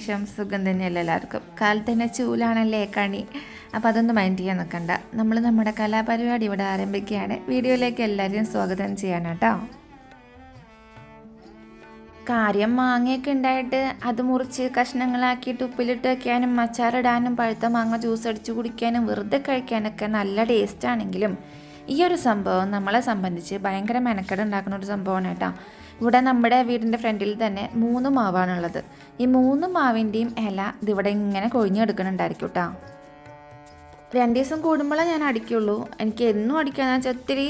വിശേഷം? സുഖം തന്നെയല്ല എല്ലാവർക്കും? കാലത്ത് തന്നെ ചൂലാണല്ലേ കണി? അപ്പോൾ അതൊന്നും മൈൻഡ് ചെയ്യാൻ നിൽക്കണ്ട നമ്മൾ നമ്മുടെ കലാപരിപാടി ഇവിടെ ആരംഭിക്കുകയാണ്. വീഡിയോയിലേക്ക് എല്ലാവരെയും സ്വാഗതം ചെയ്യണം കേട്ടോ. കാര്യം മാങ്ങയൊക്കെ ഉണ്ടായിട്ട് അത് മുറിച്ച് കഷ്ണങ്ങളാക്കിയിട്ട് ഉപ്പിലിട്ട് വയ്ക്കാനും അച്ചാറിടാനും പഴുത്ത മാങ്ങ ജ്യൂസ് അടിച്ച് കുടിക്കാനും വെറുതെ കഴിക്കാനൊക്കെ നല്ല ടേസ്റ്റ് ആണെങ്കിലും ഈ ഒരു സംഭവം നമ്മളെ സംബന്ധിച്ച് ഭയങ്കര മെനക്കെട് ഉണ്ടാക്കുന്ന ഒരു സംഭവമാണ് കേട്ടോ. ഇവിടെ നമ്മുടെ വീടിന്റെ ഫ്രണ്ടിൽ തന്നെ മൂന്ന് മാവാണുള്ളത്. ഈ മൂന്ന് മാവിന്റെയും ഇല ഇതിവിടെ ഇങ്ങനെ കൊഴിഞ്ഞെടുക്കണുണ്ടായിരിക്കും കേട്ടോ രണ്ട് ദിവസം കൂടുമ്പോഴേ ഞാൻ അടിക്കുള്ളൂ. എനിക്ക് എന്നും അടിക്കാന്ന് വെച്ചാൽ ഒത്തിരി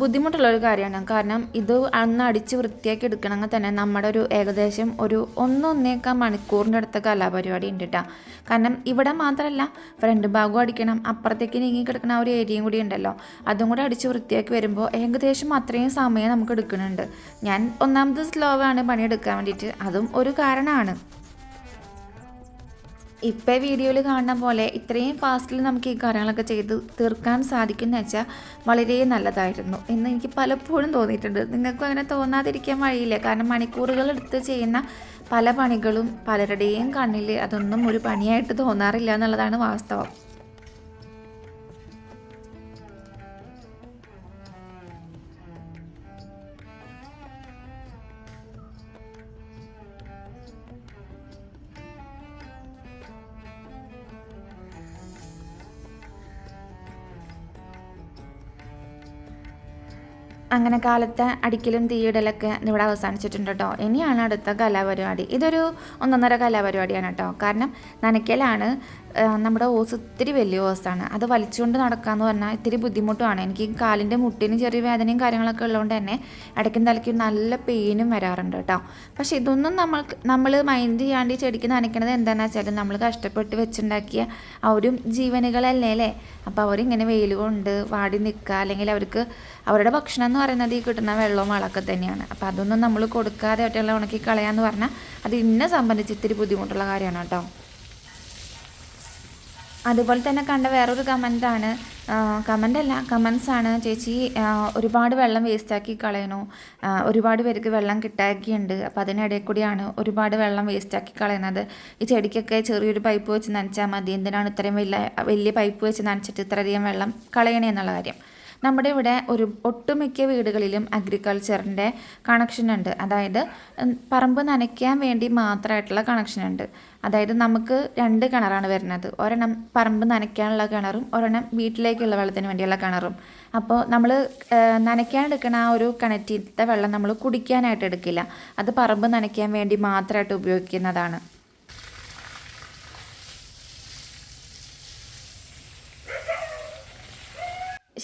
ബുദ്ധിമുട്ടുള്ള ഒരു കാര്യമാണ്. കാരണം ഇത് അന്ന് അടിച്ച് വൃത്തിയാക്കി എടുക്കണമെങ്കിൽ തന്നെ നമ്മുടെ ഒരു ഏകദേശം ഒരു ഒന്നൊന്നേക്കാൾ മണിക്കൂറിന്റെ അടുത്ത കലാപരിപാടി ഉണ്ട് കേട്ടോ കാരണം ഇവിടെ മാത്രമല്ല ഫ്രണ്ട് ഭാഗവും അടിക്കണം അപ്പുറത്തേക്ക് നീങ്ങി കിടക്കുന്ന ഒരു ഏരിയയും കൂടി ഉണ്ടല്ലോ. അതും കൂടി അടിച്ച് വൃത്തിയാക്കി വരുമ്പോൾ ഏകദേശം അത്രയും സമയം നമുക്ക് എടുക്കുന്നുണ്ട്. ഞാൻ ഒന്നാമത് സ്ലോ ആണ് പണിയെടുക്കാൻ വേണ്ടിയിട്ട്. അതും ഒരു കാരണമാണ്. ഇപ്പം വീഡിയോയിൽ കാണുന്ന പോലെ ഇത്രയും ഫാസ്റ്റിൽ നമുക്ക് ഈ കാര്യങ്ങളൊക്കെ ചെയ്ത് തീർക്കാൻ സാധിക്കുന്ന വെച്ചാൽ വളരെ നല്ലതായിരുന്നു എന്ന് എനിക്ക് പലപ്പോഴും തോന്നിയിട്ടുണ്ട്. നിങ്ങൾക്കും അങ്ങനെ തോന്നാതിരിക്കാൻ വഴിയില്ല. കാരണം മണിക്കൂറുകൾ എടുത്ത് ചെയ്യുന്ന പല പണികളും പലരുടെയും കണ്ണിൽ അതൊന്നും ഒരു പണിയായിട്ട് തോന്നാറില്ല എന്നുള്ളതാണ് വാസ്തവം. അങ്ങനെ കാലത്തെ അടിക്കലും തീയിടലൊക്കെ ഇവിടെ അവസാനിച്ചിട്ടുണ്ട് കേട്ടോ ഇനിയാണ് അടുത്ത കലാപരിപാടി. ഇതൊരു ഒന്നൊന്നര കലാപരിപാടിയാണ് കേട്ടോ കാരണം നനയ്ക്കലാണ് നമ്മുടെ ഓസ് ഇത്തിരി വലിയ ഓസാണ്. അത് വലിച്ചുകൊണ്ട് നടക്കാന്ന് പറഞ്ഞാൽ ഇത്തിരി ബുദ്ധിമുട്ടുമാണ്. എനിക്ക് കാലിന്റെ മുട്ടിന് ചെറിയ വേദനയും കാര്യങ്ങളൊക്കെ ഉള്ളതുകൊണ്ട് തന്നെ ഇടയ്ക്കും തലയ്ക്കും നല്ല പെയിനും വരാറുണ്ട് കേട്ടോ. പക്ഷെ ഇതൊന്നും നമ്മൾ നമ്മൾ മൈൻഡ് ചെയ്യാണ്ട് ചെടിക്ക് നനയ്ക്കണത് എന്താണെന്ന് വെച്ചാൽ നമ്മൾ കഷ്ടപ്പെട്ട് വെച്ചുണ്ടാക്കിയ ആ ഒരു ജീവനുകളല്ലേ അല്ലേ? അപ്പോൾ അവരിങ്ങനെ വെയിൽ കൊണ്ട് വാടി നിൽക്കുക അല്ലെങ്കിൽ അവർക്ക് അവരുടെ ഭക്ഷണം എന്ന് പറയുന്നത് ഈ കിട്ടുന്ന വെള്ളവും വളമൊക്കെ തന്നെയാണ്. അപ്പോൾ അതൊന്നും നമ്മൾ കൊടുക്കാതെ ഒറ്റയുള്ള ഉണക്കി കളയാന്ന് പറഞ്ഞാൽ അത് ഇന്നെ സംബന്ധിച്ച് ഇത്തിരി ബുദ്ധിമുട്ടുള്ള കാര്യമാണ് കേട്ടോ. അതുപോലെ തന്നെ കണ്ട വേറൊരു കമന്റാണ് കമന്റ് അല്ല ആണ്. ചേച്ചി ഒരുപാട് വെള്ളം വേസ്റ്റാക്കി കളയണു ഒരുപാട് പേർക്ക് വെള്ളം കിട്ടാക്കിയുണ്ട് അപ്പോൾ അതിനിടയിൽ കൂടിയാണ് ഒരുപാട് വെള്ളം വേസ്റ്റാക്കി കളയുന്നത്. ഈ ചെടിക്കൊക്കെ ചെറിയൊരു പൈപ്പ് വെച്ച് നനച്ചാൽ മതി. എന്തിനാണ് ഇത്രയും വലിയ വലിയ പൈപ്പ് വെച്ച് നനച്ചിട്ട് ഇത്രയധികം വെള്ളം കളയണേ എന്നുള്ള കാര്യം. നമ്മുടെ ഇവിടെ ഒരു ഒട്ടുമിക്ക വീടുകളിലും അഗ്രികൾച്ചറിന്റെ കണക്ഷൻ ഉണ്ട്. അതായത് പറമ്പ് നനയ്ക്കാൻ വേണ്ടി മാത്രമായിട്ടുള്ള കണക്ഷൻ ഉണ്ട്. അതായത് നമുക്ക് രണ്ട് കിണറാണ് വരുന്നത്. ഒരെണ്ണം പറമ്പ് നനയ്ക്കാനുള്ള കിണറും ഒരെണ്ണം വീട്ടിലേക്കുള്ള വെള്ളത്തിന് വേണ്ടിയുള്ള കിണറും. അപ്പോൾ നമ്മൾ നനയ്ക്കാൻ എടുക്കുന്ന ആ ഒരു കിണറ്റിലത്തെ വെള്ളം നമ്മൾ കുടിക്കാനായിട്ട് എടുക്കില്ല. അത് പറമ്പ് നനയ്ക്കാൻ വേണ്ടി മാത്രമായിട്ട് ഉപയോഗിക്കുന്നതാണ്.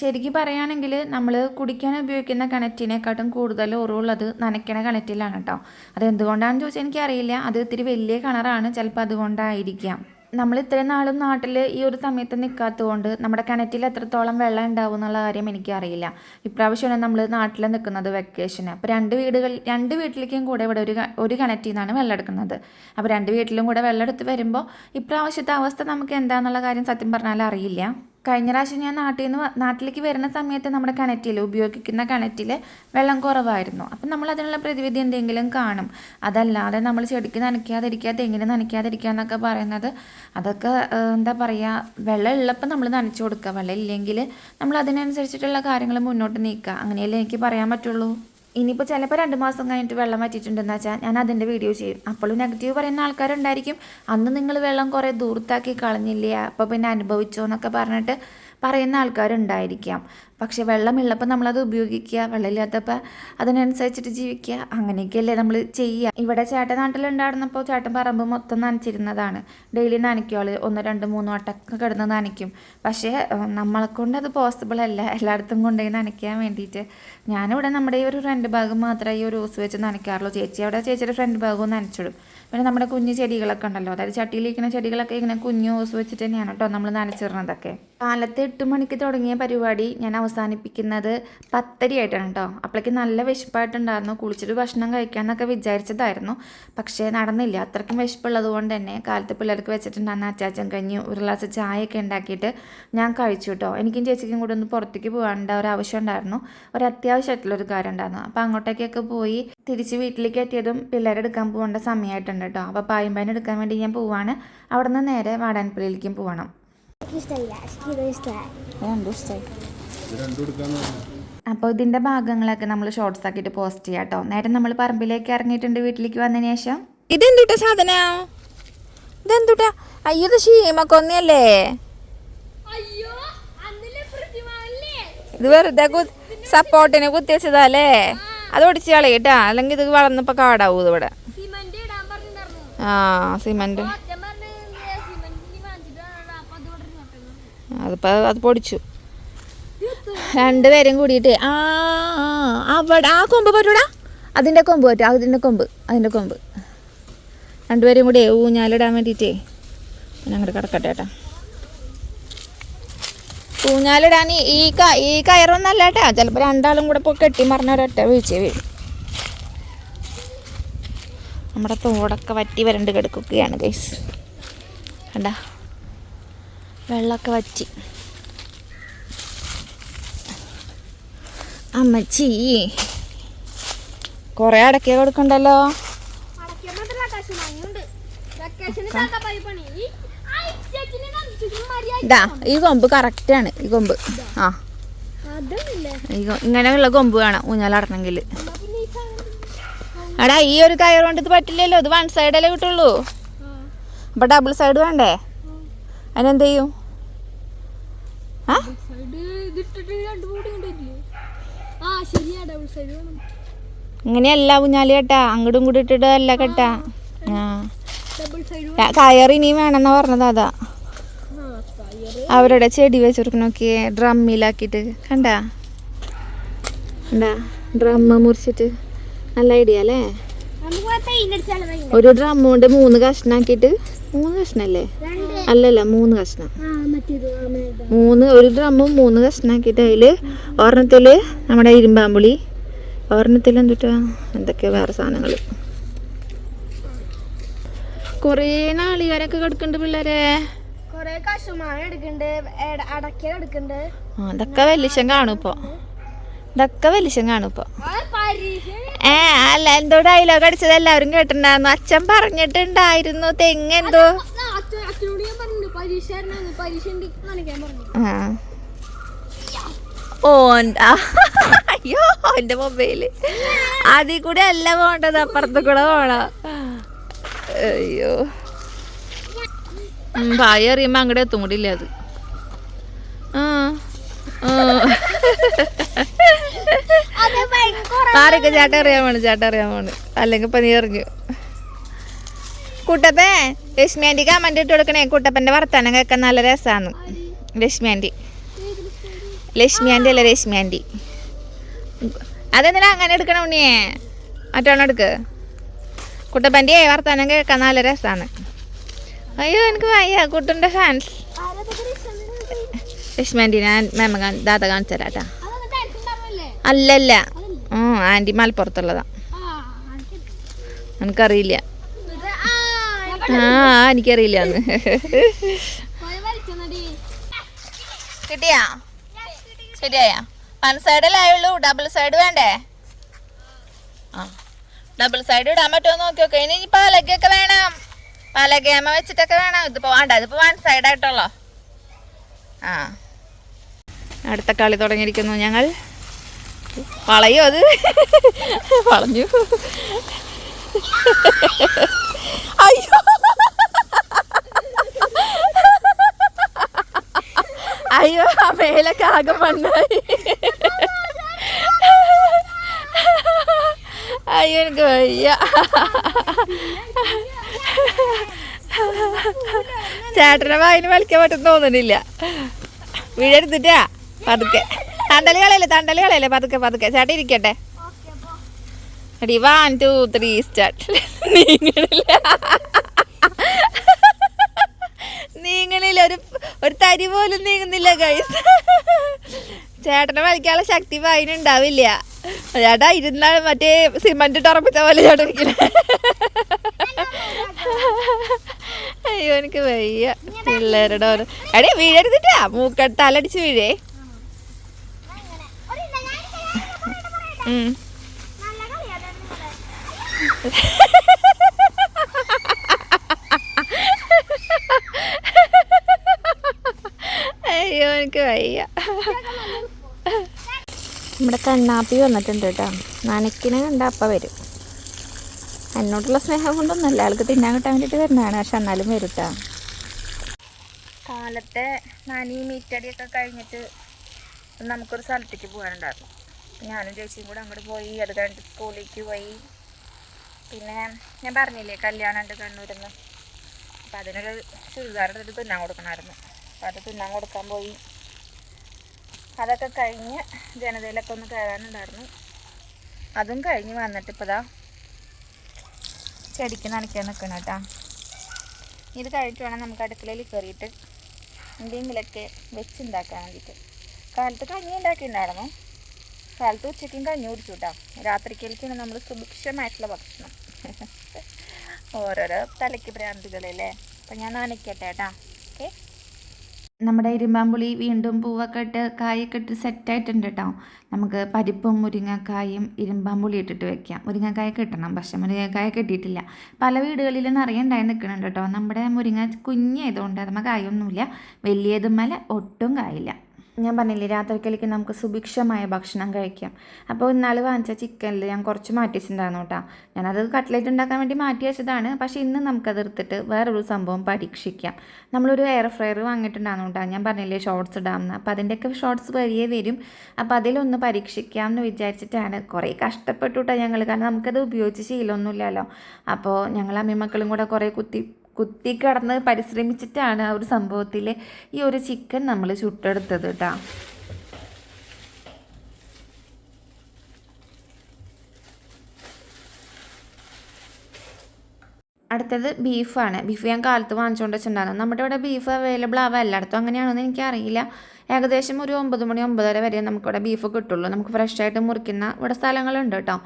ശരിക്കും പറയുകയാണെങ്കിൽ നമ്മൾ കുടിക്കാൻ ഉപയോഗിക്കുന്ന കിണറ്റിനെക്കാട്ടും കൂടുതൽ ഉറവുള്ളത് നനയ്ക്കണ കിണറ്റിലാണ് കേട്ടോ. അതെന്തുകൊണ്ടാണെന്ന് ചോദിച്ചാൽ എനിക്കറിയില്ല. അത് ഇത്തിരി വലിയ കിണറാണ്. ചിലപ്പോൾ അതുകൊണ്ടായിരിക്കാം. നമ്മൾ ഇത്രയും നാളും നാട്ടിൽ ഈ ഒരു സമയത്ത് നിൽക്കാത്തതുകൊണ്ട് നമ്മുടെ കിണറ്റിൽ എത്രത്തോളം വെള്ളം ഉണ്ടാവും എന്നുള്ള കാര്യം എനിക്കറിയില്ല. ഇപ്രാവശ്യമാണ് നമ്മൾ നാട്ടിൽ നിൽക്കുന്നത് വെക്കേഷന് അപ്പോൾ രണ്ട് വീടുകൾ രണ്ട് വീട്ടിലേക്കും കൂടെ ഇവിടെ ഒരു ഒരു കിണറ്റിൽ നിന്നാണ് വെള്ളം എടുക്കുന്നത്. അപ്പോൾ രണ്ട് വീട്ടിലും കൂടെ വെള്ളം എടുത്ത് വരുമ്പോൾ ഇപ്രാവശ്യത്തെ അവസ്ഥ നമുക്ക് എന്താണെന്നുള്ള കാര്യം സത്യം പറഞ്ഞാൽ അറിയില്ല. കഴിഞ്ഞ പ്രാവശ്യം ഞാൻ നാട്ടിൽ നിന്ന് നാട്ടിലേക്ക് വരുന്ന സമയത്ത് നമ്മുടെ കിണറ്റിൽ ഉപയോഗിക്കുന്ന കിണറ്റിൽ വെള്ളം കുറവായിരുന്നു. അപ്പം നമ്മൾ അതിനുള്ള പ്രതിവിധി എന്തെങ്കിലും കാണും. അതല്ലാതെ നമ്മൾ ചെടിക്ക് നനയ്ക്കാതിരിക്കുക തെങ്ങിന് നനയ്ക്കാതിരിക്കുക എന്നൊക്കെ പറയുന്നത് അതൊക്കെ എന്താ പറയുക വെള്ളം ഉള്ളപ്പോൾ നമ്മൾ നനച്ചു കൊടുക്കുക. വെള്ളം ഇല്ലെങ്കിൽ നമ്മൾ അതിനനുസരിച്ചിട്ടുള്ള കാര്യങ്ങൾ മുന്നോട്ട് നീക്കുക. അങ്ങനെയല്ലേ എനിക്ക് പറയാൻ പറ്റുള്ളൂ? ഇനിയിപ്പോൾ ചിലപ്പോൾ രണ്ട് മാസം കഴിഞ്ഞിട്ട് വെള്ളം വറ്റിയിട്ടുണ്ടെന്ന് വെച്ചാൽ ഞാൻ അതിന്റെ വീഡിയോ ചെയ്യും. അപ്പോഴും നെഗറ്റീവ് പറയുന്ന ആൾക്കാരുണ്ടായിരിക്കും. അന്ന് നിങ്ങൾ വെള്ളം കുറേ ദൂരത്താക്കി കളഞ്ഞില്ലേ? അപ്പോൾ പിന്നെ അനുഭവിച്ചോ എന്നൊക്കെ പറഞ്ഞിട്ട് പറയുന്ന ആൾക്കാരുണ്ടായിരിക്കാം. പക്ഷെ വെള്ളമുള്ളപ്പോൾ നമ്മളത് ഉപയോഗിക്കുക വെള്ളമില്ലാത്തപ്പോൾ അതിനനുസരിച്ചിട്ട് ജീവിക്കുക അങ്ങനെയൊക്കെയല്ലേ നമ്മൾ ചെയ്യുക. ഇവിടെ ചേട്ടൻ നാട്ടിലുണ്ടായിരുന്നപ്പോൾ ചേട്ടൻ പറമ്പ് മൊത്തം നനച്ചിരുന്നതാണ്. ഡെയിലി നനയ്ക്കുവാൾ ഒന്ന് രണ്ട് മൂന്ന് വട്ടമൊക്കെ കിടന്ന് നനയ്ക്കും. പക്ഷേ നമ്മളെക്കൊണ്ട് നമ്മളെ കൊണ്ട് അത് പോസിബിൾ അല്ല. എല്ലായിടത്തും കൊണ്ടുപോയി നനയ്ക്കാൻ വേണ്ടിയിട്ട്. ഞാനിവിടെ നമ്മുടെ ഈ ഒരു ഫ്രണ്ട് ഭാഗം മാത്രമേ ഈ ഒരു ഓസ് വെച്ച് നനയ്ക്കാറുള്ളൂ. ചേച്ചി അവിടെ ചേച്ചിയുടെ ഫ്രണ്ട് ഭാഗവും നനച്ചിടും. പിന്നെ നമ്മുടെ കുഞ്ഞു ചെടികളൊക്കെ ഉണ്ടല്ലോ. അതായത് ചട്ടിയിലിരിക്കുന്ന ചെടികളൊക്കെ ഇങ്ങനെ കുഞ്ഞു ഓസ് വെച്ചിട്ട് തന്നെയാണ് കേട്ടോ നമ്മൾ നനച്ചിടുന്നതൊക്കെ. കാലത്ത് എട്ട് മണിക്ക് തുടങ്ങിയ പരിപാടി ഞാൻ അവസാനിപ്പിക്കുന്നത് പത്തരി ആയിട്ടാണ് കേട്ടോ. അപ്പോഴേക്ക് നല്ല വിശപ്പായിട്ടുണ്ടായിരുന്നു. കുളിച്ചിട്ട് ഭക്ഷണം കഴിക്കാമെന്നൊക്കെ വിചാരിച്ചതായിരുന്നു. പക്ഷേ നടന്നില്ല. അത്രയ്ക്കും വിശപ്പുള്ളത് കൊണ്ട് തന്നെ കാലത്ത് പിള്ളേർക്ക് വെച്ചിട്ടുണ്ടായിരുന്ന അച്ചാച്ചൻ കഞ്ഞി ഒരു ഗ്ലാസ് ചായയൊക്കെ ഉണ്ടാക്കിയിട്ട് ഞാൻ കഴിച്ചു കേട്ടോ. എനിക്കും ചേച്ചിക്കും കൂടെ ഒന്ന് പുറത്തേക്ക് പോകേണ്ട ഒരു ആവശ്യം ഉണ്ടായിരുന്നു. ഒരു അത്യാവശ്യമായിട്ടുള്ളൊരു കാര്യം ഉണ്ടായിരുന്നു. അപ്പോൾ അങ്ങോട്ടേക്കൊക്കെ പോയി തിരിച്ച് വീട്ടിലേക്ക് എത്തിയതും പിള്ളേരെ എടുക്കാൻ പോകേണ്ട സമയമായിട്ടുണ്ട് കേട്ടോ. അപ്പോൾ പായമ്പാൻ എടുക്കാൻ വേണ്ടി ഞാൻ പോവാണ്. അവിടെ നിന്ന് നേരെ വാടാൻപള്ളിയിലേക്കും പോകണം അപ്പോൾ ഇതിന്റെ ഭാഗങ്ങളൊക്കെ നമ്മൾ ഷോർട്സ് ആക്കിയിട്ട് പോസ്റ്റ് ചെയ്യാം കേട്ടോ നേരെ നമ്മൾ പറമ്പിലേക്ക് ഇറങ്ങിയിട്ടുണ്ട്. വീട്ടിലേക്ക് വന്നതിന് ശേഷം? ഇതെന്തുട്ടാ സാധന? ഇതെന്തുട്ടാ? അയ്യോ ഇത് ഷീമക്കൊന്നല്ലേ അയ്യോ അന്നിലെ പ്രതിമല്ലേ ഇത് വെറുതെ സപ്പോർട്ടിനെ സപ്പോർട്ടിന് കുത്തിവെച്ചതല്ലേ അത് ഒടിച്ച് കളയട്ടാ അല്ലെങ്കിൽ ഇത് വളർന്നപ്പോ കാടാവൂ ഇവിടെ സിമന്റ് ഇടാൻ പറഞ്ഞിട്ടുണ്ടായിരുന്നു. ആ സിമന്റ് അച്ഛൻ പറഞ്ഞ് സിമന്റ് വാങ്ങിച്ചിട്ട് അപ്പൊ അതുകൊണ്ട് ഇങ്ങോട്ട് അതിപ്പോ അത് പൊടിച്ചു. രണ്ടുപേരും കൂടിയിട്ട് ആ അവിടെ ആ കൊമ്പ് പറ്റൂടാ? അതിന്റെ കൊമ്പ് പറ്റും അതിന്റെ കൊമ്പ് അതിന്റെ കൊമ്പ്. രണ്ടുപേരും കൂടി ഊഞ്ഞാലിടാൻ വേണ്ടിയിട്ടേ ഞാൻ അങ്ങോട്ട് കിടക്കട്ടെ ഏട്ടാ ഊഞ്ഞാലിടാൻ ഈ- ക ഈ കയറൊന്നല്ല കേട്ടാ ചിലപ്പോൾ രണ്ടാളും കൂടെ ഇപ്പോൾ കെട്ടി മറിഞ്ഞ ഒരൊറ്റ വീഴ്ച വീഴും നമ്മുടെ തോടൊക്കെ വറ്റി വരണ്ട് കിടക്കുകയാണ് ഗൈസ് കണ്ട? വെള്ളമൊക്കെ വറ്റി. അമ്മച്ചി കുറേ അടക്കിയ കൊടുക്കണ്ടല്ലോ? ഈ ഇതാ കൊമ്പ് കറക്റ്റാണ് ഈ കൊമ്പ്. ആ. ഇങ്ങനെയുള്ള കൊമ്പ് വേണം ഊഞ്ഞാലടണമെങ്കിൽ അടാ ഈ എടാ ഈ ഒരു കയർ കൊണ്ട് ഇത് പറ്റില്ലല്ലോ ഇത് വൺ സൈഡല്ലേ കിട്ടുള്ളൂ. അപ്പൊ ഡബിൾ സൈഡ് വേണ്ടേ? അതിനെന്ത് ചെയ്യും ഇങ്ങനെയല്ല കുഞ്ഞാലി കേട്ടാ അങ്ങോട്ടും കൂടി ഇട്ടിട്ട് അല്ല കേട്ടാ. ആ കയർ ഇനിയും വേണമെന്നാ പറഞ്ഞത് അതാ. അവരുടെ ചെടി വെച്ചെടുക്കണോക്കെ ഡ്രമ്മിലാക്കിയിട്ട്. കണ്ടാ? കണ്ടാ? ഡ്രമ്മ് മുറിച്ചിട്ട്. നല്ല ഐഡിയ അല്ലേ? ഒരു ഡ്രം കൊണ്ട് മൂന്ന് കഷ്ണാക്കിയിട്ട്. മൂന്ന് കഷ്ണല്ലേ? അല്ലല്ല മൂന്ന് കഷ്ണം. മൂന്ന് ഒരു ഡ്രമ്മും മൂന്ന് കഷ്ണാക്കിയിട്ട് അതിൽ ഒരെണ്ണത്തിൽ നമ്മുടെ ഇരുമ്പാമ്പുളി. ഒരെണ്ണത്തിൽ എന്തുട്ടാ? എന്തൊക്കെയാ വേറെ സാധനങ്ങൾ കുറേ നാളികാരൊക്കെ കിടക്കുന്നുണ്ട് പിള്ളേരെ. ഇതൊക്കെ വലിശം കാണും ഇപ്പോൾ ഇതൊക്കെ വലിശം കാണും ഇപ്പോൾ ഏ അല്ല എന്തോ ഡയലോഗ് അടിച്ചത് എല്ലാവരും കേട്ടിട്ടുണ്ടായിരുന്നു. അച്ഛൻ പറഞ്ഞിട്ടുണ്ടായിരുന്നു തെങ്ങ് എന്തോ അച്ഛനോട് ഞാൻ പറഞ്ഞു പരീക്ഷ ആയിരുന്നു പരീക്ഷ ഉണ്ട് കാണിക്കാൻ പറഞ്ഞു ആ. ഓ ആ, അയ്യോ എന്റെ മൊബൈൽ. അതിൽ കൂടെ അല്ല പോണ്ടത് അപ്പുറത്ത് കൂടെ പോണ. അയ്യോ. പായ എറിയുമ്പോൾ അങ്ങോട്ട് എത്തും കൂടി ഇല്ല അത് ആ ആ. അറിയാൻ വേണം ചേട്ടൻ അറിയാൻ വേണം അല്ലെങ്കിൽ ഇപ്പൊ നീ എറിഞ്ഞു. കുട്ടപ്പേ ലക്ഷ്മി കമന്റ് ഇട്ട് കൊടുക്കണേ. കുട്ടപ്പന്റെ വർത്താനം കേൾക്കാൻ നല്ല രസമാണ് ലക്ഷ്മി ലക്ഷ്മിയാന്റെ അല്ല രശ്മി ആന്റി അതെന്തിനാ അങ്ങനെ എടുക്കണം ഉണ്ണിയേ? മറ്റോണം എടുക്ക്. കുട്ടപ്പന്റെ വർത്താനം കേൾക്കാൻ നല്ല രസമാണ് അയ്യോ എനിക്ക് വയ്യ. കുട്ടന്റെ ഫാൻസ് ആന്റി ഞാൻ മേമ ദാദ കാണിച്ചു അല്ലല്ല. ആന്റി മലപ്പുറത്തുള്ളതാ. എനിക്കറിയില്ല. ആ എനിക്കറിയില്ല അന്ന്. കിട്ടിയാ? ശരിയായാ. വൺ സൈഡിലായുള്ളൂ ഡബിൾ സൈഡ് വേണ്ടേ? ആ ഡബിൾ സൈഡ് ഇടാൻ പറ്റുമോ നോക്കി നോക്കെ. ഇനി പലകയൊക്കെ വേണം. പലകേമ വെച്ചിട്ടൊക്കെ വേണം. ഇതിപ്പോ വേണ്ട ഇതിപ്പോ വൺ സൈഡ് ആയിട്ടുള്ളോ ആ. അടുത്ത കളി തുടങ്ങിയിരിക്കുന്നു ഞങ്ങൾ. വളയോ അത്? വളഞ്ഞു. അയ്യോ. അയ്യോ ആ മേലൊക്കെ ആകെ മണ്ണായി. അയ്യോ എനിക്ക് വയ്യ. ചേട്ടനെ വായിന് വലിക്കാൻ പറ്റും തോന്നുന്നില്ല. വീടെടുത്തിട്ടാ പതുക്കെ. തണ്ടൽ കളയല്ലേ തണ്ടൽ കളയല്ലേ പതുക്കെ പതുക്കെ. ചേട്ടൻ ഇരിക്കട്ടെ. എടി വൺ ടു ത്രീ സ്റ്റാർട്ട് നീങ്ങണില്ല. നീങ്ങണില്ല. ഒരു ഒരു തരി പോലും നീങ്ങുന്നില്ല ഗൈസ് ചേട്ടനെ വലിക്കാനുള്ള ശക്തി അതിനുണ്ടാവില്ല ചേട്ടാ ഇരുന്നാൽ മറ്റേ സിമന്റ് ടറപ്പിച്ച പോലെ ചേട്ടൻ അയ്യോ എനിക്ക് വയ്യ. പിള്ളേരുടെ ഓരോ എടേ വീഴരുതിട്ടാ മൂക്കട്ട് തലടിച്ച് വീഴേ അങ്ങനെ ഒരു ഇല്ല, ഞാൻ ഇല്ല, ഞാൻ ഇല്ല, പറയട്ടെ, പറയട്ടെ. ഉം. നല്ല കളിയാ നിങ്ങളെ. അയ്യോ എനിക്ക് വയ്യ. നമ്മുടെ കണ്ണാപ്പി വന്നിട്ടുണ്ട് കേട്ടോ. നനക്കിനെ കണ്ട അപ്പ വരും. എന്നോടുള്ള സ്നേഹം കൊണ്ടൊന്നുമല്ല ആൾക്ക് തിന്നാൻ കിട്ടാൻ വേണ്ടിയിട്ട് വരുന്നതാണ്. പക്ഷെ എന്നാലും വരും കേട്ടോ. കാലത്തെ നനി മീറ്റടിയൊക്കെ കഴിഞ്ഞിട്ട് നമുക്കൊരു സ്ഥലത്തേക്ക് പോകാനുണ്ടായിരുന്നു. ഞാനും ചേച്ചിയും കൂടെ അങ്ങോട്ട് പോയി അത് കണ്ട് സ്കൂളിലേക്ക് പോയി. പിന്നെ ഞാൻ പറഞ്ഞില്ലേ കല്യാണം ഉണ്ട് കണ്ണൂരിന്ന്. അപ്പം അതിനൊരു എടുത്തിട്ട് തിന്നാൻ കൊടുക്കണമായിരുന്നു. അപ്പം അത് തിന്നാൻ കൊടുക്കാൻ പോയി. അതൊക്കെ കഴിഞ്ഞ് ജനതയിലൊക്കെ ഒന്ന് കയറാനുണ്ടായിരുന്നു. അതും കഴിഞ്ഞ് വന്നിട്ട് ഇപ്പോൾ ദാ ചെടിക്ക് നനയ്ക്കാൻ നിൽക്കണം കേട്ടോ. ഇത് കഴിഞ്ഞിട്ട് വേണം നമുക്ക് അടുക്കളയിൽ കയറിയിട്ട് എന്തെങ്കിലുമൊക്കെ വെച്ചുണ്ടാക്കാൻ വേണ്ടിയിട്ട്. കാലത്ത് കഞ്ഞി ഉണ്ടാക്കിയിട്ടുണ്ടായിരുന്നു. കാലത്ത് ഉച്ചയ്ക്കും കഞ്ഞി കുടിച്ചു കേട്ടോ രാത്രിക്കേലേക്കാണ് നമ്മൾ സുഭിക്ഷമായിട്ടുള്ള ഭക്ഷണം. ഓരോരോ തലയ്ക്ക് ഭ്രാന്തികളല്ലേ അപ്പം ഞാൻ നനയ്ക്കട്ടെ കേട്ടോ ഓക്കെ? നമ്മുടെ ഇരുമ്പാമ്പുളി വീണ്ടും പൂവൊക്കെ ഇട്ട് കായൊക്കെ ഇട്ട് സെറ്റായിട്ടുണ്ട് കേട്ടോ നമുക്ക് പരിപ്പും മുരിങ്ങക്കായും ഇരുമ്പാമ്പുളി ഇട്ടിട്ട് വെക്കാം. മുരിങ്ങക്കായ കിട്ടണം. പക്ഷെ മുരിങ്ങക്കായ കിട്ടിയിട്ടില്ല. പല വീടുകളിലും നിറയുണ്ടായി നിൽക്കണുണ്ട് കേട്ടോ നമ്മുടെ മുരിങ്ങ കുഞ്ഞായതുകൊണ്ട് അതുമ്മ കായൊന്നുമില്ല. വലിയതുമ്മല ഒട്ടും കായില്ല. ഞാൻ പറഞ്ഞില്ലേ രാത്രിക്കലേക്ക് നമുക്ക് സുഭിക്ഷമായ ഭക്ഷണം കഴിക്കാം. അപ്പോൾ ഇന്നാൾ വാങ്ങിച്ച ചിക്കനിൽ ഞാൻ കുറച്ച് മാറ്റി വെച്ചിട്ടുണ്ടായിരുന്നു കേട്ടോ. ഞാനത് കട്ട്ലേറ്റ് ഉണ്ടാക്കാൻ വേണ്ടി മാറ്റി വെച്ചതാണ്. പക്ഷേ ഇന്ന് നമുക്കത് എടുത്തിട്ട് വേറൊരു സംഭവം പരീക്ഷിക്കാം. നമ്മളൊരു എയർ ഫ്രയർ വാങ്ങിയിട്ടുണ്ടായിരുന്നു കേട്ടോ. ഞാൻ പറഞ്ഞില്ലേ ഷോർട്ട്സ് ഇടാമെന്ന് അപ്പോൾ അതിന്റെയൊക്കെ ഷോർട്ട്സ് വലിയ വരും. അപ്പോൾ അതിലൊന്ന് പരീക്ഷിക്കാം എന്ന് വിചാരിച്ചിട്ടാണ്. കുറേ കഷ്ടപ്പെട്ടു കേട്ടോ ഞങ്ങൾ കാരണം നമുക്കത് ഉപയോഗിച്ച് ശീലമൊന്നുമില്ലല്ലോ. അപ്പോൾ ഞങ്ങൾ അമ്മിമക്കളും കൂടെ കുറേ കുത്തി കുത്തി കടന്ന് പരിശ്രമിച്ചിട്ടാണ് ആ ഒരു സംഭവത്തിൽ ഈ ഒരു ചിക്കൻ നമ്മൾ ചുട്ടെടുത്തത് കേട്ടോ അടുത്തത് ബീഫാണ്. ബീഫ് ഞാൻ കാലത്ത് വാങ്ങിച്ചുകൊണ്ട് വെച്ചിട്ടുണ്ടായിരുന്നു. നമ്മുടെ ഇവിടെ ബീഫ് അവൈലബിൾ ആവാം. എല്ലായിടത്തും അങ്ങനെയാണെന്ന് എനിക്കറിയില്ല. ഏകദേശം ഒരു ഒമ്പത് മണി ഒമ്പതര വരെ നമുക്കിവിടെ ബീഫ് കിട്ടുള്ളൂ നമുക്ക് ഫ്രഷായിട്ട് മുറിക്കുന്ന ഇവിടെ സ്ഥലങ്ങളുണ്ട് കേട്ടോ.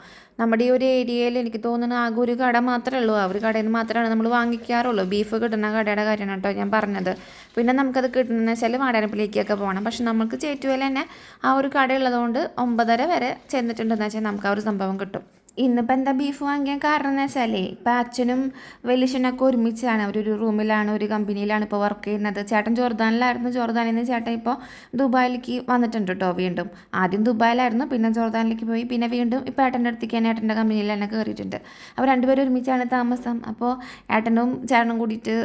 നമ്മുടെ ഈ ഒരു ഏരിയയിൽ എനിക്ക് തോന്നുന്നു ആകെ ഒരു കട മാത്രമേ ഉള്ളൂ. ആ ഒരു കടയിൽ നിന്ന് മാത്രമാണ് നമ്മൾ വാങ്ങിക്കാറുള്ളൂ. ബീഫ് കിട്ടുന്ന കടയുടെ കാര്യമാണ് കേട്ടോ ഞാൻ പറഞ്ഞത്. പിന്നെ നമുക്കത് കിട്ടുന്ന വെച്ചാൽ വാടാനപ്പിലേക്കൊക്കെ പോകണം. പക്ഷെ നമുക്ക് ചേറ്റുവല തന്നെ ആ ഒരു കട ഉള്ളതുകൊണ്ട് ഒമ്പതര വരെ ചെന്നിട്ടുണ്ടെന്ന് വെച്ചാൽ നമുക്ക് ആ ഒരു സംഭവം കിട്ടും. ഇന്നിപ്പോൾ എന്താ ബീഫ് വാങ്ങിയ കാരണം എന്ന് വെച്ചാലേ ഇപ്പം അച്ഛനും വലിയച്ഛനൊക്കെ ഒരുമിച്ചാണ്. അവരൊരു റൂമിലാണ് ഒരു കമ്പനിയിലാണ് ഇപ്പോൾ വർക്ക് ചെയ്യുന്നത്. ചേട്ടൻ ജോർദാനിലായിരുന്നു. ജോർദാനിൽ നിന്ന് ചേട്ടൻ ഇപ്പോൾ ദുബായിലേക്ക് വന്നിട്ടുണ്ട് കേട്ടോ വീണ്ടും. ആദ്യം ദുബായിലായിരുന്നു പിന്നെ ജോർദാനിലേക്ക് പോയി പിന്നെ വീണ്ടും ഇപ്പോൾ ഏട്ടന്റെ അടുത്തേക്ക് തന്നെ ഏട്ടന്റെ കമ്പനിയിൽ തന്നെ കയറിയിട്ടുണ്ട് അപ്പോൾ രണ്ടുപേരും ഒരുമിച്ചാണ് താമസം. അപ്പോൾ ഏട്ടനും ചേട്ടനും കൂടിയിട്ട്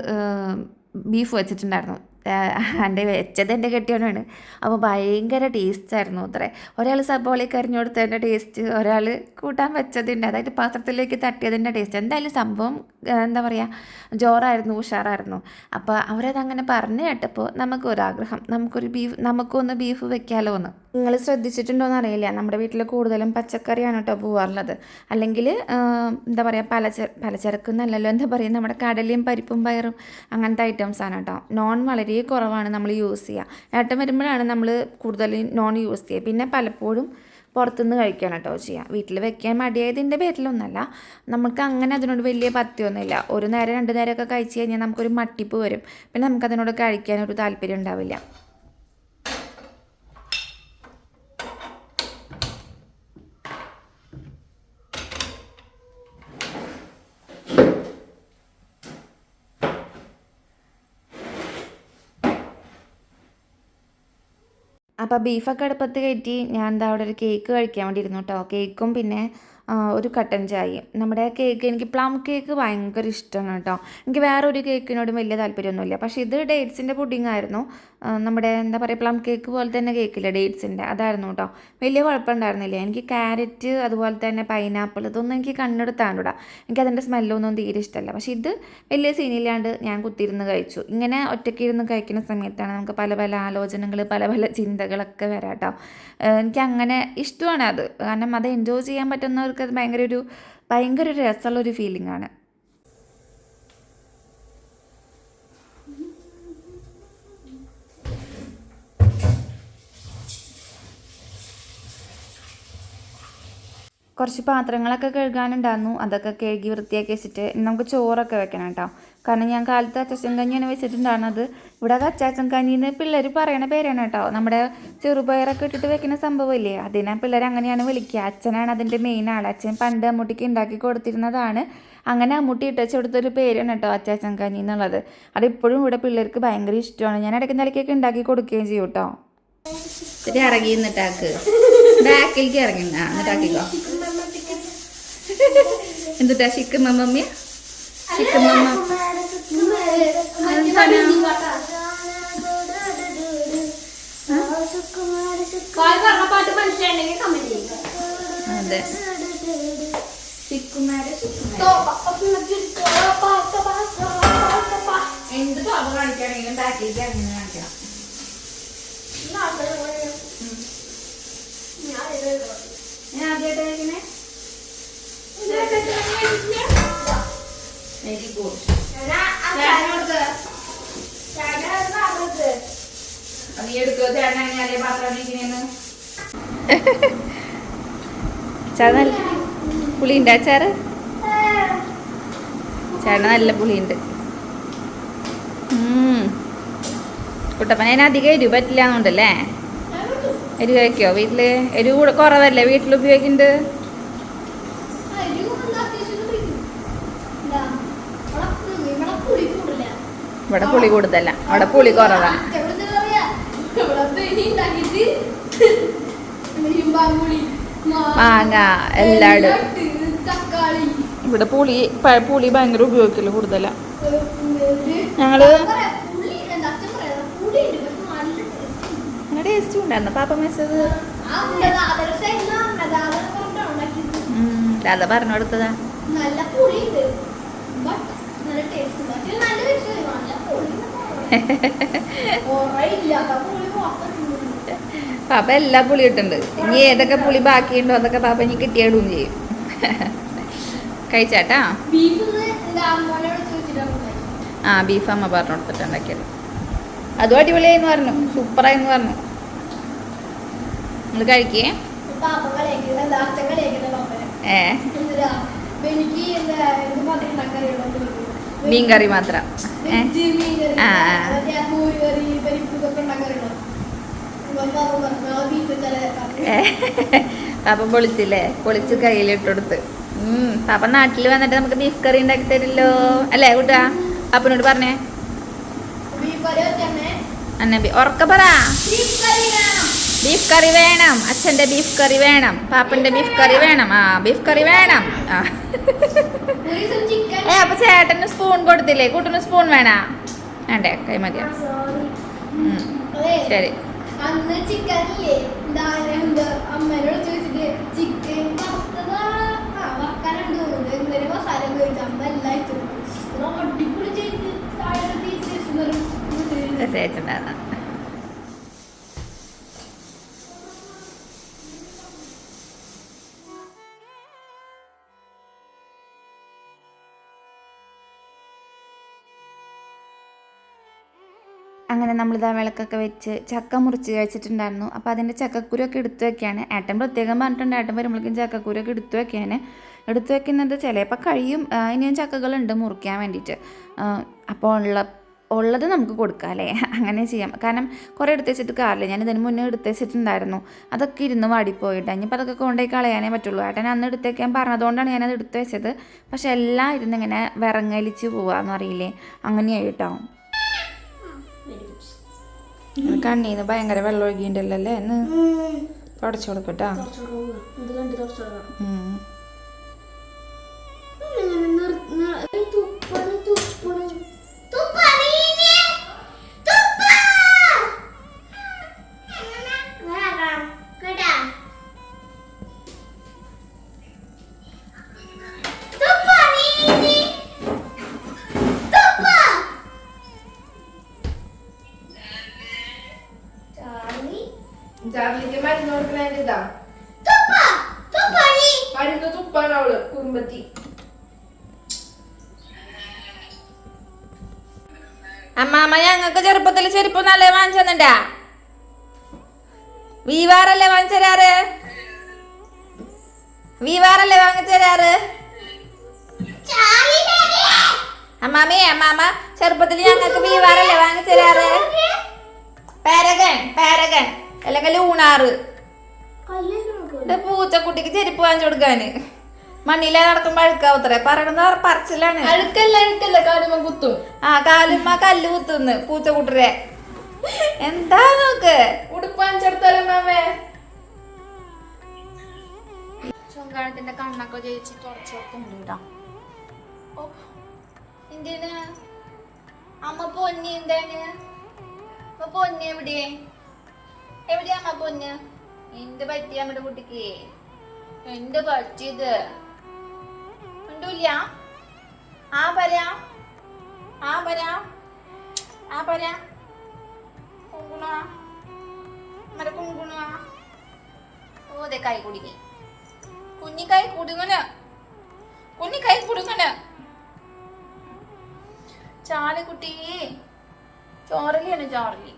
ബീഫ് വെച്ചിട്ടുണ്ടായിരുന്നു. എന്റെ വെച്ചത് എന്റെ കെട്ടിയവനാണ് അപ്പോൾ ഭയങ്കര ടേസ്റ്റായിരുന്നു അത്രേ. ഒരാൾ സബോളയ്ക്ക് അരിഞ്ഞു കൊടുത്തതിന്റെ ടേസ്റ്റ് ഒരാൾ കൂട്ടാൻ വെച്ചതിന്റെ അതായത് പാത്രത്തിലേക്ക് തട്ടിയതിന്റെ ടേസ്റ്റ് എന്തായാലും സംഭവം എന്താ പറയുക ജോറായിരുന്നു ഉഷാറായിരുന്നു. അപ്പോൾ അവരത് അങ്ങനെ പറഞ്ഞു കേട്ടപ്പോൾ നമുക്കൊരാഗ്രഹം. നമുക്കൊരു ബീഫ് നമുക്കൊന്ന് ബീഫ് വെക്കാലോ എന്ന് നിങ്ങൾ ശ്രദ്ധിച്ചിട്ടുണ്ടോയെന്ന് അറിയില്ല. നമ്മുടെ വീട്ടിൽ കൂടുതലും പച്ചക്കറിയാണ് കേട്ടോ പോവാറുള്ളത്. അല്ലെങ്കിൽ എന്താ പറയുക പലചര പലചരക്ക് എന്നല്ലല്ലോ എന്താ പറയുക നമ്മുടെ കടലയും പരിപ്പും പയറും അങ്ങനത്തെ ആണ് കേട്ടോ നോൺ വളരെ കുറവാണ് നമ്മൾ യൂസ് ചെയ്യുക. ഏട്ടൻ വരുമ്പോഴാണ് നമ്മൾ കൂടുതലും നോൺ യൂസ് ചെയ്യുക. പിന്നെ പലപ്പോഴും പുറത്തുനിന്ന് കഴിക്കാൻ കേട്ടോ ചെയ്യുക. വീട്ടിൽ വെക്കാൻ മടിയായതിന്റെ പേരിലൊന്നല്ല. നമുക്ക് അങ്ങനെ അതിനോട് വലിയ പത്യമൊന്നുമില്ല ഒരു നേരം രണ്ട് നേരമൊക്കെ കഴിച്ച് കഴിഞ്ഞാൽ നമുക്കൊരു മട്ടിപ്പ് വരും. പിന്നെ നമുക്കതിനോട് കഴിക്കാനൊരു താല്പര്യം ഉണ്ടാവില്ല. അപ്പോൾ ബീഫൊക്കെ അടുപ്പത്ത് കയറ്റി ഞാൻ എന്താ അവിടെ ഒരു കേക്ക് കഴിക്കാൻ വേണ്ടി ഇരുന്നു കേട്ടോ. കേക്കും പിന്നെ ഒരു കട്ടൻ ചായയും. നമ്മുടെ കേക്ക് എനിക്ക് പ്ലം കേക്ക് ഭയങ്കര ഇഷ്ടമാണ് കേട്ടോ. എനിക്ക് വേറെ ഒരു കേക്കിനോടും വലിയ താല്പര്യമൊന്നുമില്ല. പക്ഷേ ഇത് ഡേറ്റ്സിന്റെ പുഡിംഗ് ആയിരുന്നു. നമ്മുടെ എന്താ പറയുക പ്ലം കേക്ക് പോലെ തന്നെ കേക്കില്ല ഡേറ്റ്സിന്റെ അതായിരുന്നു കേട്ടോ വലിയ കുഴപ്പമുണ്ടായിരുന്നില്ല. എനിക്ക് ക്യാരറ്റ് അതുപോലെ തന്നെ പൈനാപ്പിൾ ഇതൊന്നും എനിക്ക് കണ്ണെടുത്താണ്ടൂടാ. എനിക്ക് അതിന്റെ സ്മെല്ലൊന്നും തീരെ ഇഷ്ടമല്ല. പക്ഷെ ഇത് വലിയ സീനില്ലാണ്ട് ഞാൻ കുത്തിയിരുന്ന് കഴിച്ചു. ഇങ്ങനെ ഒറ്റയ്ക്ക് ഇരുന്ന് കഴിക്കുന്ന സമയത്താണ് നമുക്ക് പല പല ആലോചനകൾ പല പല ചിന്തകളൊക്കെ വരാം കേട്ടോ എനിക്ക് അങ്ങനെ ഇഷ്ടമാണ് അത്. കാരണം അത് എൻജോയ് ചെയ്യാൻ പറ്റുന്നവർക്ക് അത് ഭയങ്കര ഒരു ഭയങ്കര ഒരു രസമുള്ള ഒരു ഫീലിംഗ് ആണ്. കുറച്ച് പാത്രങ്ങളൊക്കെ കഴുകാനുണ്ടായിരുന്നു. അതൊക്കെ കഴുകി വൃത്തിയാക്കി വെച്ചിട്ട് നമുക്ക് ചോറൊക്കെ വെക്കണം കേട്ടോ. കാരണം ഞാൻ കാലത്ത് അച്ചാച്ചൻ കഞ്ഞിയാണ് വെച്ചിട്ടുണ്ടായിരുന്നത് ഇവിടെ അച്ചാച്ചൻ കഞ്ഞിന്ന് പിള്ളേർ പറയണ പേരാണ് കേട്ടോ. നമ്മുടെ ചെറുപയറൊക്കെ ഇട്ടിട്ട് വെക്കുന്ന സംഭവമില്ലേ? അതിനെ പിള്ളേർ അങ്ങനെയാണ് വിളിക്കുക. അച്ഛനാണ് അതിന്റെ മെയിൻ ആൾ അച്ഛൻ പണ്ട് അമ്മൂട്ടിക്ക് ഉണ്ടാക്കി കൊടുത്തിരുന്നതാണ്. അങ്ങനെ അമ്മൂട്ടി ഇട്ടച്ച് കൊടുത്തൊരു പേരാണ് കേട്ടോ അച്ചാച്ചൻ കഞ്ഞി എന്നുള്ളത്. അതിപ്പോഴും ഇവിടെ പിള്ളേർക്ക് ഭയങ്കര ഇഷ്ടമാണ്. ഞാൻ ഇടയ്ക്ക് നിലയ്ക്കൊക്കെ ഉണ്ടാക്കി കൊടുക്കുകയും ചെയ്യും കേട്ടോ. ഇറങ്ങി നിന്നിട്ടാക്ക് ബാക്കിലേക്ക് ഇറങ്ങി. എന്നിട്ടാക്കിക്കോ എന്തുട്ടാ ചിക്കൻ മമ്മി? ചിക്കൻ മമ്മ. കായ് പറഞ്ഞ പാട്ട് മനസ്സിലാണെങ്കിൽ കമന്റ് ചെയ്യുക അതെ. എന്ത് പാപം കാണിക്കുകയാണെങ്കിലും ബാക്കിലേക്ക് ഇറങ്ങി കാണിക്കണം. ഞാൻ ആദ്യമായിട്ട് കഴിക്കണേ വെരി ചേട്ടൻ നല്ല പുളിയുണ്ട് അച്ചാറ് ചേട്ടൻ നല്ല പുളിയുണ്ട്. കുട്ടപ്പന അതിന് അധികം എരിവ് പറ്റില്ല എന്നുണ്ടല്ലേ എരിവ് വയ്ക്കോ വീട്ടിൽ? എരിവ് കുറവല്ലേ വീട്ടിൽ ഉപയോഗിക്കുന്നുണ്ട് ഇവിടെ പുളി കൂടുതല. ഇവിടെ പുളി കുറവാണ് മാങ്ങ എല്ലാടും. ഇവിടെ പുളി പുളി ഭയങ്കര ഉപയോഗിക്കൽ കൂടുതലാ. ഞങ്ങൾ ടേസ്റ്റ് ഉണ്ടായിരുന്നു. പാപ്പ മെസ്സത് രാധ പറഞ്ഞു കൊടുത്തതാ. നല്ല പുളിയുണ്ട്. നല്ല ടേസ്റ്റ് നല്ല നല്ല പാപ്പ എല്ലാ പുളി ഇട്ടുണ്ട് ഇനി ഏതൊക്കെ പുളി ബാക്കിയുണ്ടോ അതൊക്കെ പാപ്പ ഇനി കിട്ടിയാടും ചെയ്യും. കഴിച്ചാട്ടാ? ആ ബീഫ് അമ്മ പറഞ്ഞു കൊടുത്തിട്ട് ഉണ്ടാക്കിയത്. അതും അടിപൊളിയായിരുന്നു പറഞ്ഞു. സൂപ്പറായിന്ന് പറഞ്ഞു. നിങ്ങൾ കഴിക്കേ? ഏ? എനിക്ക് മീൻ കറി മാത്രം ആ, പാപ്പ പൊളിച്ചില്ലേ? പൊളിച്ച് കയ്യിലിട്ട് കൊടുത്ത് ഉം പാപ്പ നാട്ടിൽ വന്നിട്ട് നമുക്ക് ബീഫ് കറി ഉണ്ടാക്കി തരില്ലോ. അല്ലേ കൂട്ടാ പാപ്പനോട് പറഞ്ഞേ. ബീഫ് കറി വെച്ചേ അന്നെ ബി- ഉറക്ക പറ ബീഫ് കറി വേണം. അച്ഛന്റെ അച്ഛന്റെ ബീഫ് കറി വേണം. പാപ്പന്റെ ബീഫ് കറി വേണം. ആ ബീഫ് കറി വേണം. ആ. ചിക്കൻ ഏ അപ്പൊ ചേട്ടന് സ്പൂൺ കൊടുത്തില്ലേ? കൂട്ടിന് സ്പൂൺ വേണ? വേണ്ടേ കൈ അതെ. ശരി. അന്ന് അങ്ങനെ നമ്മളിതാ വിളക്കൊക്കെ വെച്ച് ചക്ക മുറിച്ച് കഴിച്ചിട്ടുണ്ടായിരുന്നു. അപ്പോൾ അതിന്റെ ചക്കക്കുരൊക്കെ എടുത്തു വെക്കുകയാണ് ഏട്ടൻ പ്രത്യേകം പറഞ്ഞിട്ടുണ്ട്. ഏട്ടൻ വരുമ്പോഴേക്കും ചക്കക്കുരൊക്കെ എടുത്തു വെക്കുകയാണ് എടുത്തു വെക്കുന്നത് ചിലപ്പോൾ കഴിയും. ഇനിയും ചക്കകളുണ്ട് മുറിക്കാൻ വേണ്ടിയിട്ട്. അപ്പോൾ ഉള്ള ഉള്ളത് നമുക്ക് കൊടുക്കാം അല്ലേ? അങ്ങനെ ചെയ്യാം. കാരണം കുറേ എടുത്ത് വെച്ചിട്ട് കാറില്ല ഞാൻ ഇതിന് മുന്നേ എടുത്ത് വെച്ചിട്ടുണ്ടായിരുന്നു. അതൊക്കെ ഇരുന്ന് വാടിപ്പോയിട്ട്. ഇനിയിപ്പോൾ അതൊക്കെ കൊണ്ടുപോയി കളയാനേ പറ്റുള്ളൂ. ഏട്ടൻ അന്ന് എടുത്ത് വെക്കാൻ പറഞ്ഞതുകൊണ്ടാണ് ഞാനത് എടുത്ത് വെച്ചത്. പക്ഷെ എല്ലാം ഇരുന്ന് ഇങ്ങനെ വിറങ്ങലിച്ച് പോവാന്ന് അറിയില്ലേ അങ്ങനെയായി കേട്ടോ. കണ്ണീന്ന് ഭയങ്കര വെള്ളം ഒഴുകിയിട്ടുണ്ടല്ലോ അല്ലേ എന്ന് തുടച്ചു കൊടുക്കട്ടാ. കുറച്ച് തുപ്പണ് തുപ്പണ്. ചെരുപ്പ് നല്ല വാങ്ങിച്ചു തന്നിട്ടാ വീവാറല്ലേ വാങ്ങിച്ചു തരാറ് വീവാറല്ലേ വാങ്ങിച്ചു തരാറ് അമ്മാമേ അമ്മാമ ചെറുപ്പത്തിൽ ഞങ്ങൾക്ക് വീവാറല്ലേ വാങ്ങിച്ചു തരാറ് പാരഗൺ പാരഗൺ അല്ലെങ്കിൽ ലൂണാറ് പൂച്ചക്കുട്ടിക്ക് ചെരുപ്പ് വാങ്ങിച്ചു കൊടുക്കാന്. മണ്ണിലെ നടക്കുമ്പോ അഴുക്കാവത്രേ? പറയണത് പറച്ചിലാണ്. അഴുക്കല്ല അഴുക്കല്ല കാലുമ കുത്തും. ആ കാലുമ്മ കല്ല് കുത്തുന്ന് പൂച്ച കൂട്ടരെ. എന്താ നോക്ക്? ഉടുപ്പാഞ്ചെടുത്താലും മാമേ? ചൊങ്കാണത്തിന്റെ കണ്ണൊക്കെ ജയിച്ച് തുടച്ചോർക്കുന്നുണ്ട് ഓ എന്തിന്? അമ്മ പൊന്നി എന്താണ്? അമ്മ പൊന്നി എവിടെ എവിടെയാ അമ്മ പൊന്ന്? എന്ത് പറ്റി അമ്മയുടെ കുട്ടിക്ക്? എന്ത് പറ്റിയത്? ഉണ്ടൂല്ല ആ പറയാ ആ പറയാ ആ പറയാ കുങ്കുണ. അമ്മയുടെ കുങ്കുണ. ഓ ദേ കൈ കുടുങ്ങി. കുഞ്ഞിക്കൈ കുടുങ്ങന് കുഞ്ഞിക്കൈ കുടുങ്ങന് ചാലക്കുട്ടി ചോറലിയാണ് ചോറലി.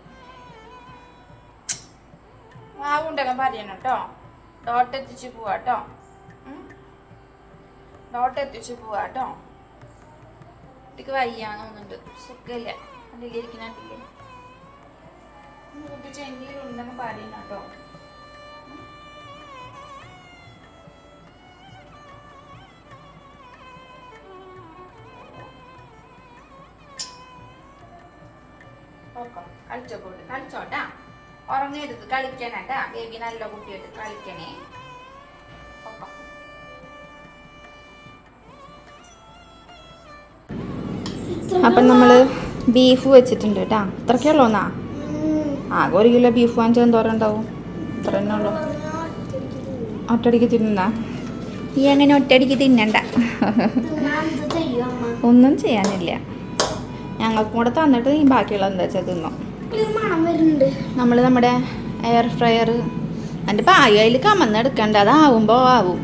വാവുണ്ടല്ലോ പറയണം കേട്ടോ ഡോട്ട് എത്തിച്ച് പോവാ കേട്ടോ ഡോട്ട് എത്തിച്ച് പോവാ കേട്ടോ കുട്ടിക്ക് വയ്യാന്ന് തോന്നുന്നുണ്ട്. സുഖമില്ല അതിൽ ഇരിക്കുന്നില്ലേ കുട്ടി ചെന്നിയിലുണ്ടെന്ന് പറയണം കേട്ടോ. കളിച്ചോ കളിച്ചോട്ട് ഉറങ്ങരുത്. കളിക്കാനാട്ടാ ബേബി നല്ല കുട്ടിയായിട്ട് കളിക്കണേ. അപ്പം നമ്മൾ ബീഫ് വെച്ചിട്ടുണ്ട് കേട്ടോ. അത്രയ്ക്കേ ഉള്ളൂ എന്നാ? ആകെ ഒരു കിലോ ബീഫ് വാങ്ങിച്ചാൽ എന്തോരം ഉണ്ടാവും? ഇത്ര തന്നെ ഉള്ളൂ. ഒറ്റടിക്ക് തിന്നാ ഈ അങ്ങനെ ഒറ്റടിക്ക് തിന്നണ്ട. ഒന്നും ചെയ്യാനില്ല. ഞങ്ങൾക്കും കൂടെ തന്നിട്ട് ഈ ബാക്കിയുള്ള എന്താ വെച്ചാൽ തിന്നോ? നമ്മൾ നമ്മുടെ എയർ ഫ്രയർ അതിന്റെ പായ അതിൽ കമന്നെടുക്കണ്ട അതാവുമ്പോൾ ആവും.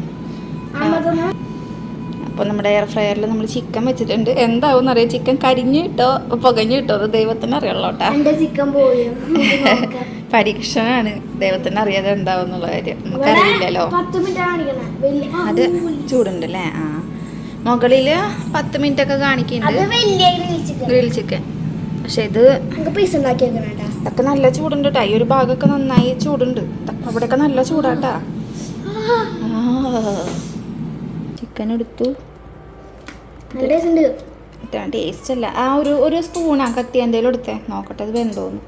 അപ്പോൾ നമ്മുടെ എയർ ഫ്രയറിൽ നമ്മൾ ചിക്കൻ വെച്ചിട്ടുണ്ട്. എന്താവും എന്നറിയാം? ചിക്കൻ കരിഞ്ഞു കിട്ടോ? പുകഞ്ഞു കിട്ടോ? അത് ദൈവത്തിന് അറിയുള്ളൂ കേട്ടോ. ചിക്കൻ പോയി? പരീക്ഷണമാണ് ദൈവത്തിന് അറിയാതെ എന്താവും എന്നുള്ള കാര്യം. നമുക്കറിയില്ലല്ലോ അത് ചൂടുണ്ടല്ലേ? ആ. മുകളിൽ പത്ത് മിനിറ്റ് ഒക്കെ കാണിക്കുന്നുണ്ട് ഗ്രിൽ ചിക്കൻ പക്ഷെ ഇത് ഇതൊക്കെ നല്ല ചൂടുണ്ട് കേട്ടോ. ഈ ഒരു ഭാഗമൊക്കെ നന്നായി ചൂടുണ്ട്. അവിടെയൊക്കെ നല്ല ചൂടാട്ടാ ചിക്കൻ എടുത്തു ടേസ്റ്റ് അല്ല. ആ ഒരു ഒരു സ്പൂണാ കത്തി എന്തെങ്കിലും എടുത്തേ. നോക്കട്ടെ അത് വെന്തോന്ന്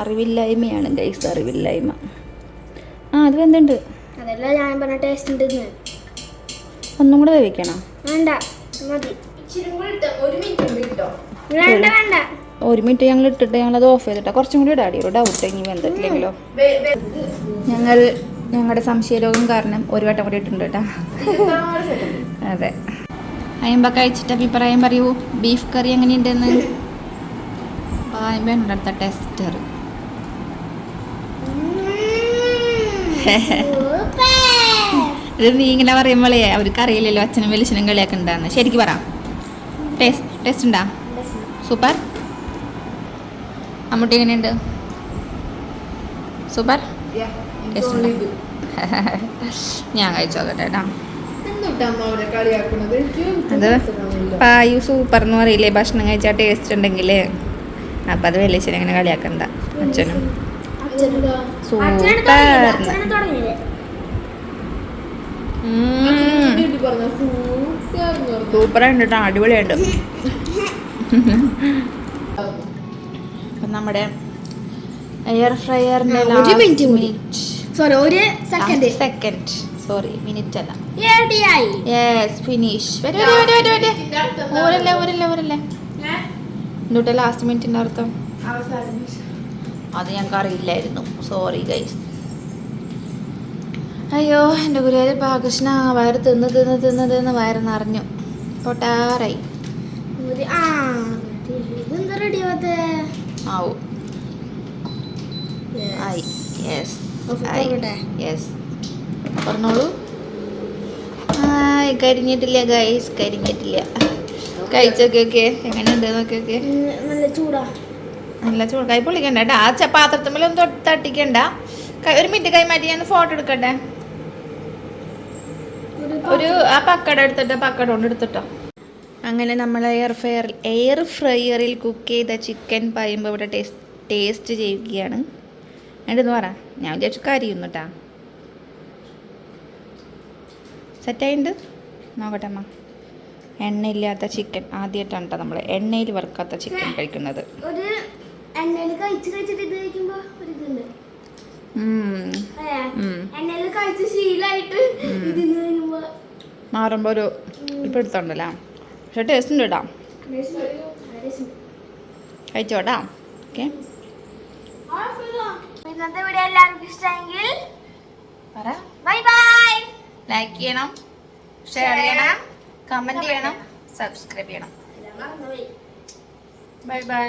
അറിവില്ലായ്മയാണ് ഗൈസ് അറിവില്ലായ്മ. ആ അത് വെന്തുണ്ട്. അതല്ല ഞാൻ പറഞ്ഞ ടേസ്റ്റ് ഉണ്ട്ന്ന് ഒന്നും കൂടെ വേവിക്കണം? വേണ്ട മതി. വേണ്ട വേണ്ട. ഒരു മിനിറ്റ് ഞങ്ങൾ ഇട്ടിട്ട് ഞങ്ങൾ അത് ഓഫ് ചെയ്തിട്ടാ. കുറച്ചും കൂടി ഇടാടി. ഒരു ഡൗട്ട് ഇനി വെന്തിട്ടില്ലെങ്കിലോ? ഞങ്ങൾ ഞങ്ങളുടെ സംശയരോഗം കാരണം ഒരു വട്ടം കൂടി ഇട്ടുണ്ട് കേട്ടാ. അതെ. അയമ്പ കഴിച്ചിട്ട് അഭിപ്രായം പറയൂ ബീഫ് കറി എങ്ങനെയുണ്ടെന്ന്? അയമ്പ അടുത്ത ടെസ്റ്റർ ഇത് നീ ഇങ്ങനെ പറയുമ്പോഴേ അവർക്ക് അറിയില്ലല്ലോ അച്ഛനും വെളിച്ചനും കളിയൊക്കെ ഉണ്ടാന്ന്. ശരിക്കും പറ. ടേസ്റ്റ് ടേസ്റ്റ് ഉണ്ടാ? സൂപ്പർ അമ്മൂട്ടി എങ്ങനെയുണ്ട്? സൂപ്പർ ടേസ്റ്റ് ഉണ്ടോ? ഞാൻ കഴിച്ചു നോക്കട്ടെ കേട്ടോ അത്. പായു സൂപ്പർ എന്ന് പറയില്ലേ? ഭക്ഷണം കഴിച്ചാൽ ടേസ്റ്റ് ഉണ്ടെങ്കിൽ അപ്പം അത് വലിയച്ഛനെ അങ്ങനെ കളിയാക്കണ്ട. അച്ഛനും? സൂപ്പർ ഉണ്ട് കേട്ടോ അടിപൊളിയുണ്ട് നമ്മുടെ എയർ ഫ്രയറിന്റെ ഒരു കൂടി. സോറി ഒരു സെക്കൻഡ് സെക്കൻഡ് സോറി മിനിറ്റ് അല്ല. എഡിഐ യെസ് ഫിനിഷ് ഊരല്ലേ ഊരല്ലേ ഊരല്ലേ? എന്നിട്ട് ലാസ്റ്റ് മിനിറ്റിന്റെ അർത്ഥം. അവസാനം. അത് ഞങ്ങൾക്ക് അറിയില്ലായിരുന്നു. സോറി ഗൈസ് അയ്യോ എന്റെ ഗുരുവായൂർ പാകൃഷ്ണ വയറ് തിന്ന് തിന്ന് തിന്ന് തിന്ന് വയറ് നിറഞ്ഞു. പൊട്ടാറായി ആവും. ആയി. യെസ്? യെസ്. പറഞ്ഞോളൂ. കരിഞ്ഞിട്ടില്ല ഗൈസ് കരിഞ്ഞിട്ടില്ല. കഴിച്ചൊക്കെ എങ്ങനെയുണ്ട് നോക്കിയൊക്കെ? നല്ല ചൂടാ. നല്ല ചൂട്. കൈ പൊളിക്കണ്ട കേട്ടോ. ആ പാത്രത്തിന്മേലൊന്നും തൊട്ട് തട്ടിക്കണ്ട. കൈ- ഒരു മിനിറ്റ് കൈ മാറ്റി ഞാൻ ഫോട്ടോ എടുക്കട്ടെ? ഒരു ആ പക്കട എടുത്തിട്ട് പക്കട കൊണ്ട് എടുത്തിട്ടോ. അങ്ങനെ നമ്മൾ എയർ ഫ്രയറിൽ എയർ ഫ്രയറിൽ കുക്ക് ചെയ്ത ചിക്കൻ പറയുമ്പോൾ ഇവിടെ ടേസ്റ്റ് ടേസ്റ്റ് ചെയ്യുകയാണ്. എന്നിട്ട് പറ. ഞാൻ വിചാരിച്ചു കരിയുന്നു കേട്ടാ സെറ്റായിട്ടുണ്ട് നോക്കട്ടെ അമ്മ. എണ്ണയില്ലാത്ത ചിക്കൻ ആദ്യമായിട്ടാണ് കേട്ടോ നമ്മൾ എണ്ണയിൽ വറുക്കാത്ത ചിക്കൻ കഴിക്കുന്നത്. മാറുമ്പോൾ ഒരു ഇപ്പം എടുത്തോണ്ടല്ലോ? പക്ഷെ ടേസ്റ്റ് ഉണ്ട് കേട്ടോ കഴിച്ചോട്ടാ. ഓക്കെ ഇന്നത്തെ വീഡിയോ എല്ലാവർക്കും ഇഷ്ടമെങ്കിൽ പറ. ബൈ ബൈ ലൈക്ക് ചെയ്യണം ഷെയർ ചെയ്യണം കമന്റ് ചെയ്യണം സബ്സ്ക്രൈബ് ചെയ്യണം. Bye bye